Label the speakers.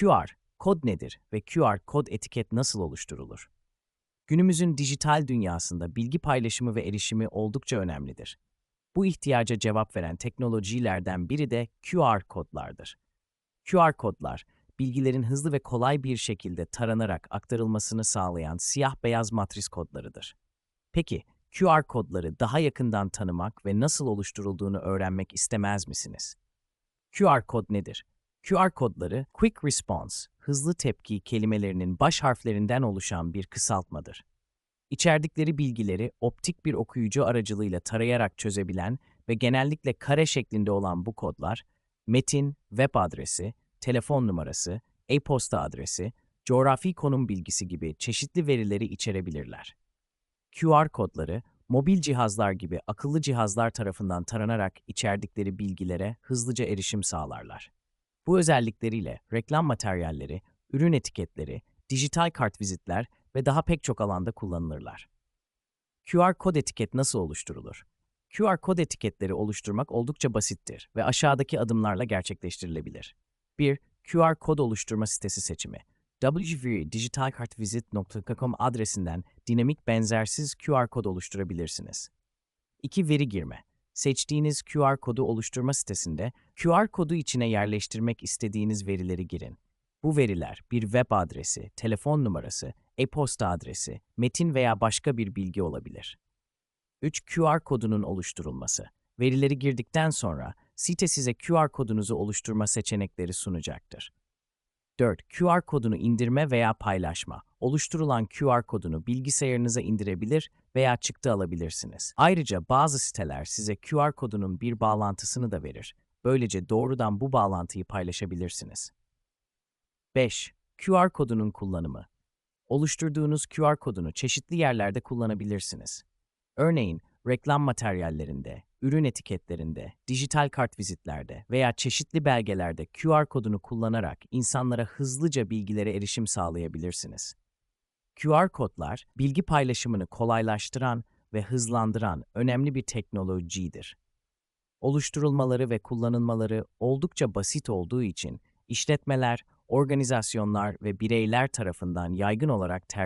Speaker 1: QR, kod nedir ve QR kod etiket nasıl oluşturulur? Günümüzün dijital dünyasında bilgi paylaşımı ve erişimi oldukça önemlidir. Bu ihtiyaca cevap veren teknolojilerden biri de QR kodlardır. QR kodlar, bilgilerin hızlı ve kolay bir şekilde taranarak aktarılmasını sağlayan siyah-beyaz matris kodlarıdır. Peki, QR kodları daha yakından tanımak ve nasıl oluşturulduğunu öğrenmek istemez misiniz? QR kod nedir? QR kodları Quick Response, hızlı tepki kelimelerinin baş harflerinden oluşan bir kısaltmadır. İçerdikleri bilgileri optik bir okuyucu aracılığıyla tarayarak çözebilen ve genellikle kare şeklinde olan bu kodlar, metin, web adresi, telefon numarası, e-posta adresi, coğrafi konum bilgisi gibi çeşitli verileri içerebilirler. QR kodları, mobil cihazlar gibi akıllı cihazlar tarafından taranarak içerdikleri bilgilere hızlıca erişim sağlarlar. Bu özellikleriyle reklam materyalleri, ürün etiketleri, dijital kartvizitler ve daha pek çok alanda kullanılırlar. QR kod etiket nasıl oluşturulur? QR kod etiketleri oluşturmak oldukça basittir ve aşağıdaki adımlarla gerçekleştirilebilir. 1. QR kod oluşturma sitesi seçimi. www.digitalkartvisit.com adresinden dinamik benzersiz QR kod oluşturabilirsiniz. 2. Veri girme. Seçtiğiniz QR kodu oluşturma sitesinde QR kodu içine yerleştirmek istediğiniz verileri girin. Bu veriler bir web adresi, telefon numarası, e-posta adresi, metin veya başka bir bilgi olabilir. 3. QR kodunun oluşturulması. Verileri girdikten sonra site size QR kodunuzu oluşturma seçenekleri sunacaktır. 4. QR kodunu indirme veya paylaşma. Oluşturulan QR kodunu bilgisayarınıza indirebilir veya çıktı alabilirsiniz. Ayrıca bazı siteler size QR kodunun bir bağlantısını da verir. Böylece doğrudan bu bağlantıyı paylaşabilirsiniz. 5. QR kodunun kullanımı. Oluşturduğunuz QR kodunu çeşitli yerlerde kullanabilirsiniz. Örneğin reklam materyallerinde, ürün etiketlerinde, dijital kartvizitlerde veya çeşitli belgelerde QR kodunu kullanarak insanlara hızlıca bilgilere erişim sağlayabilirsiniz. QR kodlar, bilgi paylaşımını kolaylaştıran ve hızlandıran önemli bir teknolojidir. Oluşturulmaları ve kullanılmaları oldukça basit olduğu için işletmeler, organizasyonlar ve bireyler tarafından yaygın olarak tercih